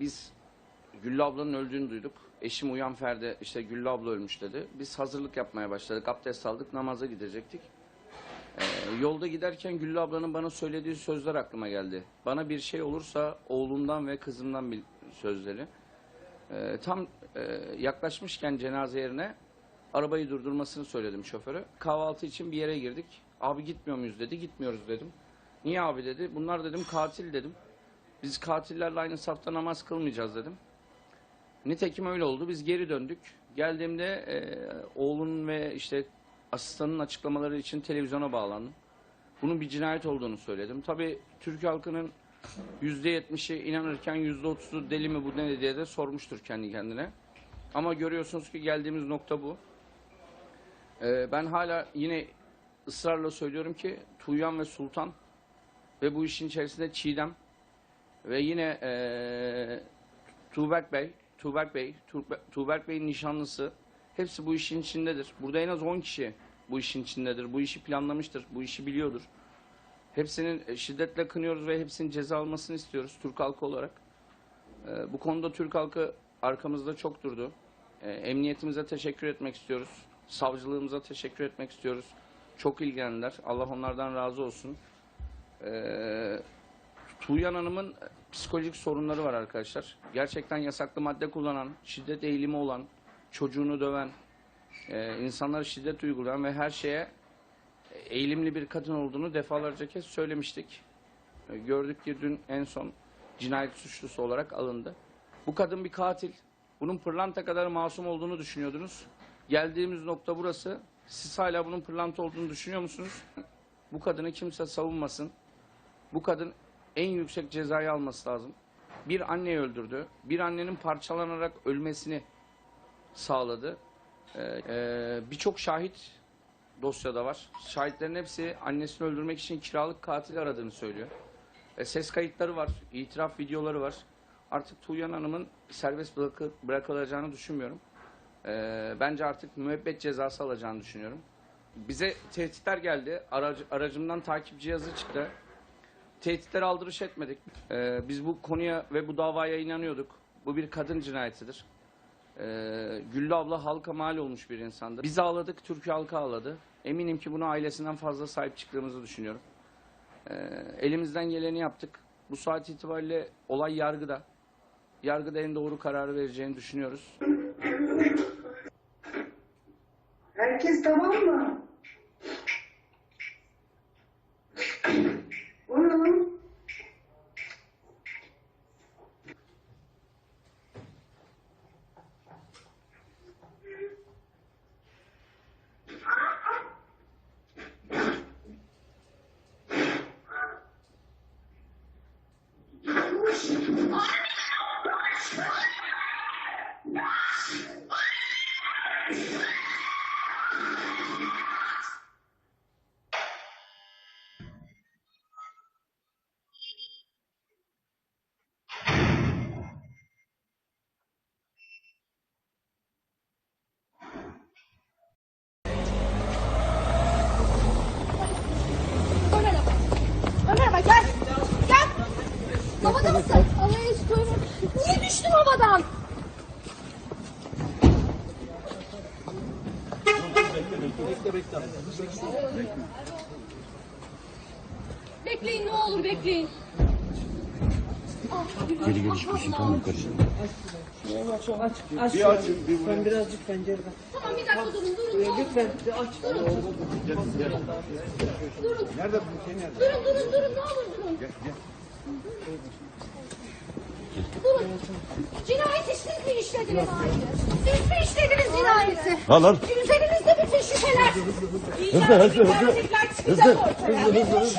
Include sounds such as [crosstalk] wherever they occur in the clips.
biz Güllü ablanın öldüğünü duyduk. Eşim uyan Ferdi işte Güllü abla ölmüş dedi. Biz hazırlık yapmaya başladık. Abdest aldık namaza gidecektik. Ee, yolda giderken Güllü ablanın bana söylediği sözler aklıma geldi. Bana bir şey olursa oğlumdan ve kızımdan bil sözleri. Ee, tam e, yaklaşmışken cenaze yerine arabayı durdurmasını söyledim şoföre. Kahvaltı için bir yere girdik. Abi gitmiyor muyuz dedi. Gitmiyoruz dedim. Niye abi dedi. Bunlar dedim katil dedim. Biz katillerle aynı safta namaz kılmayacağız dedim. Nitekim öyle oldu. Biz geri döndük. Geldiğimde e, oğlunun ve işte asistanın açıklamaları için televizyona bağlandım. Bunun bir cinayet olduğunu söyledim. Tabii Türk halkının yüzde yetmişi inanırken yüzde otuzu deli mi bu ne diye de sormuştur kendi kendine. Ama görüyorsunuz ki geldiğimiz nokta bu. E, ben hala yine ısrarla söylüyorum ki Tuğyan ve Sultan ve bu işin içerisinde Çiğdem ve yine eee Tuğberk Bey, Tuğberk Bey, Tuğbe- Tuğberk Bey'in nişanlısı hepsi bu işin içindedir. Burada en az 10 kişi bu işin içindedir. Bu işi planlamıştır, bu işi biliyordur. Hepsinin e, şiddetle kınıyoruz ve hepsinin ceza almasını istiyoruz Türk halkı olarak. Eee, bu konuda Türk halkı arkamızda çok durdu. Eee, emniyetimize teşekkür etmek istiyoruz. Savcılığımıza teşekkür etmek istiyoruz. Çok ilgilendiler. Allah onlardan razı olsun. Eee Tuğyan Hanım'ın psikolojik sorunları var arkadaşlar. Gerçekten yasaklı madde kullanan, şiddet eğilimi olan, çocuğunu döven, e, insanlara şiddet uygulayan ve her şeye eğilimli bir kadın olduğunu defalarca kez söylemiştik. E, gördük ki dün en son cinayet suçlusu olarak alındı. Bu kadın bir katil. Bunun pırlanta kadar masum olduğunu düşünüyordunuz. Geldiğimiz nokta burası. Siz hala bunun pırlanta olduğunu düşünüyor musunuz? [laughs] Bu kadını kimse savunmasın. Bu kadın en yüksek cezayı alması lazım. Bir anneyi öldürdü. Bir annenin parçalanarak ölmesini sağladı. Ee, e, Birçok şahit dosyada var. Şahitlerin hepsi annesini öldürmek için kiralık katil aradığını söylüyor. E, ses kayıtları var, itiraf videoları var. Artık Tuğyan Hanım'ın serbest bırakı- bırakılacağını düşünmüyorum. E, bence artık müebbet cezası alacağını düşünüyorum. Bize tehditler geldi. Aracı, aracımdan takip cihazı çıktı tehditleri aldırış etmedik. Ee, biz bu konuya ve bu davaya inanıyorduk. Bu bir kadın cinayetidir. Ee, Güllü abla halka mal olmuş bir insandı. Biz ağladık, Türkiye halkı ağladı. Eminim ki buna ailesinden fazla sahip çıktığımızı düşünüyorum. Ee, elimizden geleni yaptık. Bu saat itibariyle olay yargıda. Yargıda en doğru kararı vereceğini düşünüyoruz. Herkes tamam mı? Bekleyin ne olur bekleyin. Geri geri çıkıyorsun tamam yukarı. Aç bir açın bir Ben birazcık pencereden. Tamam bir dakika durun durun. ne olur. Lütfen bir aç. Durun durun durun durun ne olur durun. Durun. Cinayet siz mi işlediniz? Siz mi işlediniz cinayeti? Al al. Üzerinizde bütün şüpheler. Hızlı, hızlı, hızlı. Gerçekler çıkacak ortaya. Hızlı, hızlı, hızlı.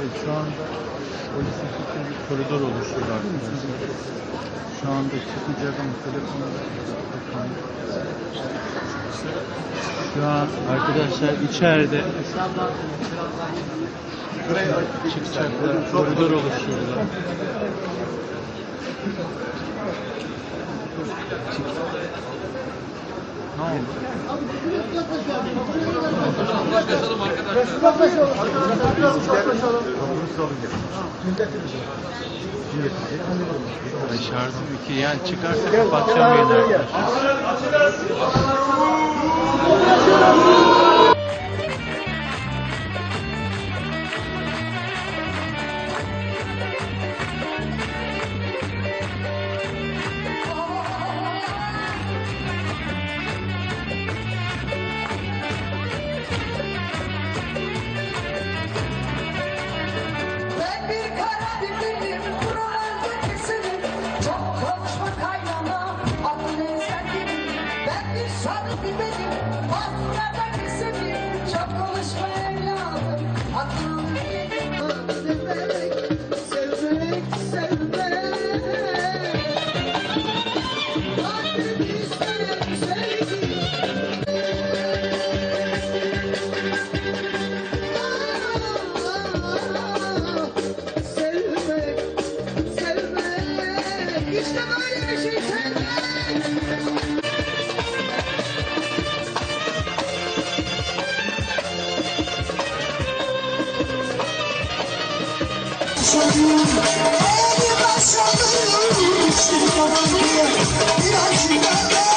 Evet şu anda polis ekipleri bir koridor oluşturdu arkadaşlar. Şu anda çıkacak ama bakalım. Şu an arkadaşlar içeride çıkacaklar. Koridor oluşturdular. Ne oldu? Şarjım iki yani çıkarsa kapatacağım yine arkadaşlar. Ben Başladım, işte bana bir acı